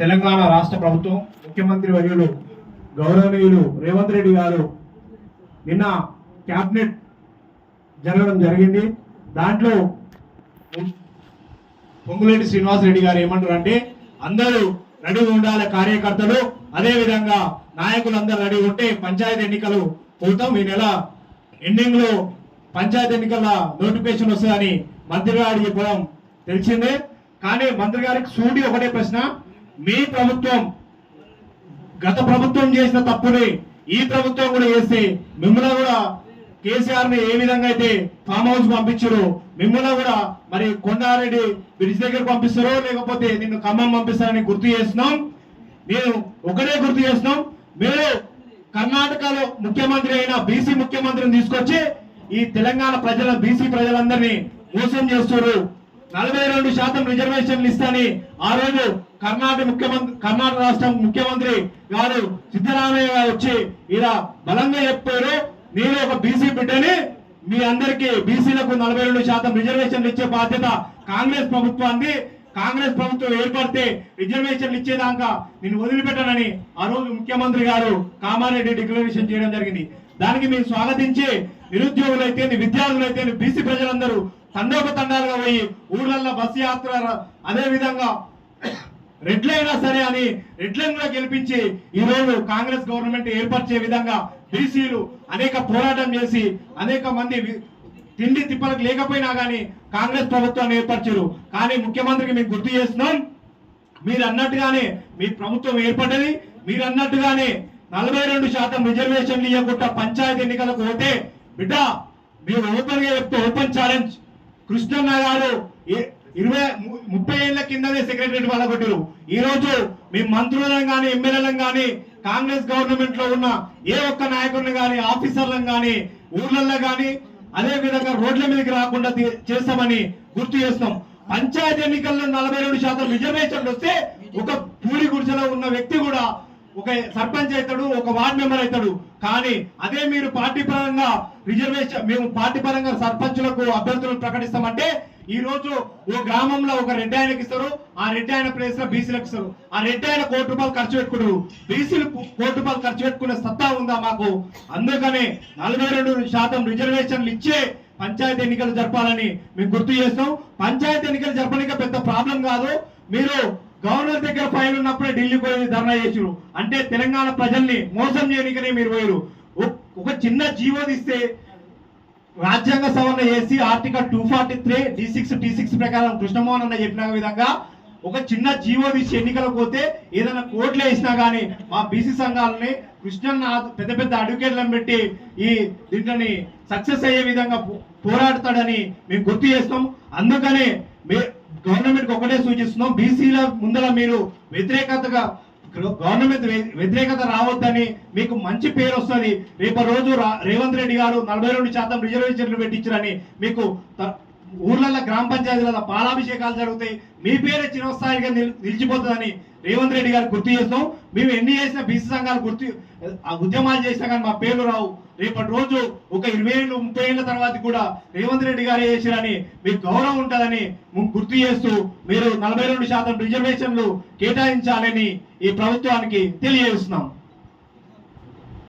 తెలంగాణ రాష్ట్ర ప్రభుత్వం ముఖ్యమంత్రి వర్యులు గౌరవనీయులు రేవంత్ రెడ్డి గారు నిన్న క్యాబినెట్ జరగడం జరిగింది. దాంట్లో పొంగులేటి శ్రీనివాస్ రెడ్డి గారు ఏమంటారు అంటే అందరూ రెడీ ఉండాలి కార్యకర్తలు అదేవిధంగా నాయకులందరూ రెడీ ఉంటే పంచాయతీ ఎన్నికలు పోతాం. ఈ నెల ఎండింగ్లో పంచాయతీ ఎన్నికల నోటిఫికేషన్ వస్తుందని మంత్రి గారు చెప్పడం తెలిసిందే. కానీ మంత్రి గారికి సూడి ఒకటే ప్రశ్న మీ ప్రభుత్వం గత ప్రభుత్వం చేసిన తప్పుని ఈ ప్రభుత్వం కూడా చేస్తే మిమ్మల్ని కూడా కేసీఆర్ని ఏ విధంగా అయితే ఫామ్ హౌస్ పంపించారో మిమ్మల్ని కూడా మరి కొండారెడ్డి బ్రిడ్జ్ దగ్గర పంపిస్తారో లేకపోతే నిన్ను ఖమ్మం పంపిస్తారని గుర్తు చేస్తున్నాం. నేను ఒకటే గుర్తు చేస్తున్నాం. మీరు కర్ణాటకలో ముఖ్యమంత్రి అయిన బీసీ ముఖ్యమంత్రిని తీసుకొచ్చి ఈ తెలంగాణ ప్రజల బీసీ ప్రజలందరినీ మోసం చేస్తున్నారు. నలభై రెండు శాతం రిజర్వేషన్లు ఇస్తాని ఆ రోజు కర్ణాటక ముఖ్యమంత్రి కర్ణాటక రాష్ట్రం ముఖ్యమంత్రి గారు సిద్ధరామయ్య గారు వచ్చి ఇలా బలంగా చెప్పారు. నేను ఒక బీసీ బిడ్డని మీ అందరికి బీసీలకు నలభై రెండు శాతం రిజర్వేషన్లు ఇచ్చే బాధ్యత కాంగ్రెస్ ప్రభుత్వాన్ని కాంగ్రెస్ ప్రభుత్వం ఏర్పడితే రిజర్వేషన్లు ఇచ్చేదాకా నేను వదిలిపెట్టానని ఆ రోజు ముఖ్యమంత్రి గారు కామారెడ్డి డిక్లరేషన్ చేయడం జరిగింది. దానికి మేము స్వాగతించి నిరుద్యోగులైతే విద్యార్థులైతే బీసీ ప్రజలందరూ తండోప తండాలుగా పోయి ఊర్లల్లో బస్సు యాత్ర అదే విధంగా రెడ్లైనా సరే అని రెడ్లను కూడా గెలిపించి ఈ రోజు కాంగ్రెస్ గవర్నమెంట్ ఏర్పరిచే విధంగా బీసీలు అనేక పోరాటం చేసి అనేక మంది వి- తిండి తిప్పలకు లేకపోయినా కానీ కాంగ్రెస్ ప్రభుత్వాన్ని ఏర్పరిచారు. కానీ ముఖ్యమంత్రికి మేము గుర్తు చేస్తున్నాం మీరు అన్నట్టుగానే మీ ప్రభుత్వం ఏర్పడ్డది మీరు అన్నట్టుగానే నలభై రెండు శాతం రిజర్వేషన్లు ఇవ్వకుండా పంచాయతీ ఎన్నికలకు పోతే బిడ్డ మీరు ఓపెన్గా చెప్తే ఓపెన్ ఛాలెంజ్. కృష్ణన్న గారు ఇరవై ముప్పై ఏళ్ళ కిందనే సెక్రటరీ వాళ్ళగొట్టారు ఈ రోజు మీ మంత్రులను కానీ ఎమ్మెల్యేలను కానీ కాంగ్రెస్ గవర్నమెంట్లో ఉన్న ఏ ఒక్క నాయకుడిని కానీ ఆఫీసర్లను కానీ ఊర్లలో కానీ అదే విధంగా రోడ్ల మీదకి రాకుండా చేస్తామని గుర్తు చేస్తాం. పంచాయతీ ఎన్నికల్లో నలభై రెండు శాతం రిజర్వేషన్లు వస్తే ఒక పూడి గుడిసెలో ఉన్న వ్యక్తి కూడా ఒక సర్పంచ్ అవుతాడు ఒక వార్డ్ మెంబర్ అవుతాడు. కానీ అదే మీరు పార్టీ పరంగా రిజర్వేషన్ మేము పార్టీ పరంగా సర్పంచులకు అభ్యర్థులను ప్రకటిస్తామంటే ఈ రోజు ఓ గ్రామంలో ఒక రెడ్డి ఆయనకి ఇస్తారు ఆ రెడ్డి ఆయన ప్లేస్లో బీసీలకు ఇస్తారు. ఆ రెడ్డి ఆయన కోటి రూపాయలు ఖర్చు పెట్టుకుంటారు. బీసీలు కోటి రూపాయలు ఖర్చు పెట్టుకునే సత్తా ఉందా మాకు? అందుకనే నలభై రెండు శాతం రిజర్వేషన్లు ఇచ్చే పంచాయతీ ఎన్నికలు జరపాలని మేము గుర్తు చేస్తాం. పంచాయతీ ఎన్నికలు జరపడానికి పెద్ద ప్రాబ్లం కాదు. మీరు దగ్గర ఫైల్ ఉన్నప్పుడే ఢిల్లీ పోయి ధర్నా చేసారు అంటే తెలంగాణ ప్రజల్ని మోసం చేయడానికనే మీరు పోయారు ఒక చిన్న జీవో తీస్తే రాజ్యాంగ సవరణ చేసి article two forty three D six T six ప్రకారం కృష్ణమోహన్ అన్న చెప్పిన విధంగా ఒక చిన్న జీవో తీసి ఎన్నికలకు పోతే ఏదైనా కోర్టులు వేసినా కానీ మా బీసీ సంఘాలని కృష్ణన్న పెద్ద పెద్ద అడ్వకేట్లను పెట్టి ఈ దీంట్లోని సక్సెస్ అయ్యే విధంగా పోరాడతాడని మేము గుర్తు చేస్తాం. అందుకనే గవర్నమెంట్ ఒకటే సూచిస్తున్నాం. బీసీల ముందర మీరు వ్యతిరేకతగా గవర్నమెంట్ వ్యతిరేకత రావద్దని మీకు మంచి పేరు వస్తుంది. రేపు రోజు రేవంత్ రెడ్డి గారు నలభై రెండు శాతం రిజర్వేషన్లు పెట్టించారని మీకు ఊర్లలో గ్రామ పంచాయతీలలో పాలాభిషేకాలు జరుగుతాయి. మీ పేరే చిరస్థాయిగా నిల్- నిలిచిపోతుందని రేవంత్ రెడ్డి గారు గుర్తు చేస్తాం మేము ఎన్ని చేసినా బీసీ సంఘాలు గుర్తు ఆ ఉద్యమాలు చేసినా కానీ మా పేర్లు రావు. రేపటి రోజు ఒక ఇరవై ఏళ్ళు ముప్పై ఏళ్ళ తర్వాత కూడా రేవంత్ రెడ్డి గారు చేసిరని మీకు గౌరవం ఉంటుందని గుర్తు చేస్తూ మీరు నలభై రెండు శాతం రిజర్వేషన్లు కేటాయించాలని ఈ ప్రభుత్వానికి తెలియజేస్తున్నాం.